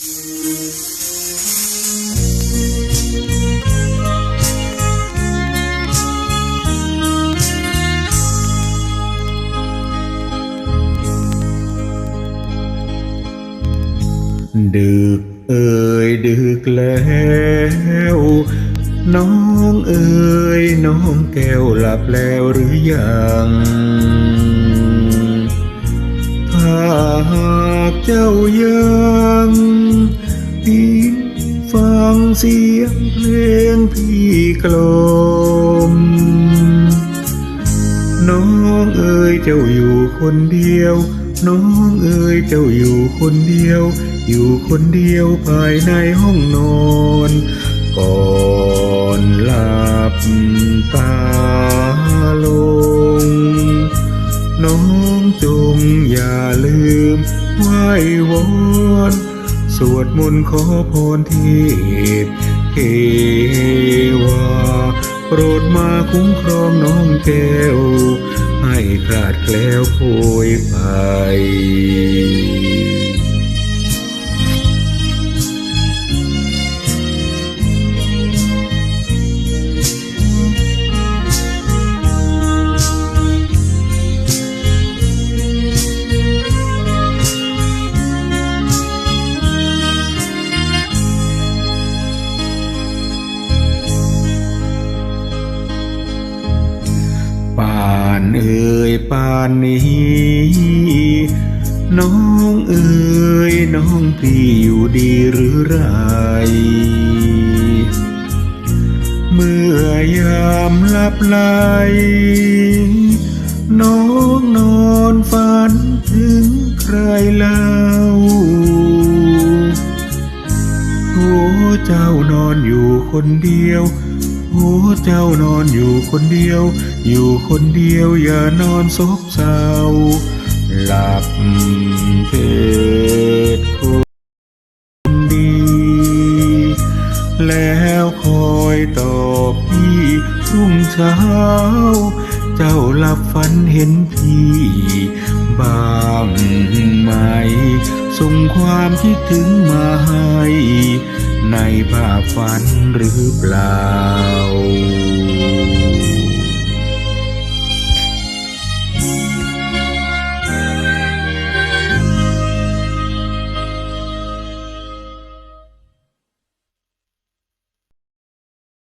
ดึกเอ่ยดึกแล้วน้อากเจ้ายังได้ฟังเสียงเพลงพี่กลม น้องเอ๋ยเจ้าอยู่คนเดียว น้องเอ๋ยเจ้าอยู่คนเดียว อยู่คนเดียวภายในห้องนอน ก่อนหลับตาลง น้องจงอย่าลืม ไหว้วอนสวดมนต์ขอพรเทพเทวาโปรดมาคุ้มครองน้องแก้วให้คลาดแคล้วโพยไปานเอ่ยป่านนี้ น้องเอ่ยน้องพี่อยู่ดีหรือไร เมื่อยามหลับไหลน้องนอนฝันถึงใครเล่าโอ้เจ้านอนอยู่คนเดียว โอ้เจ้านอนอยู่คนเดียว อยู่คนเดียวอย่านอนซบเศร้าหลับเถิดคนดี แล้วคอยตอบพี่รุ่งเช้า เจ้าหลับฝันเห็นพี่บ้างไหมส่งความคิดถึงมาให้ ในภาพฝันหรือเปล่า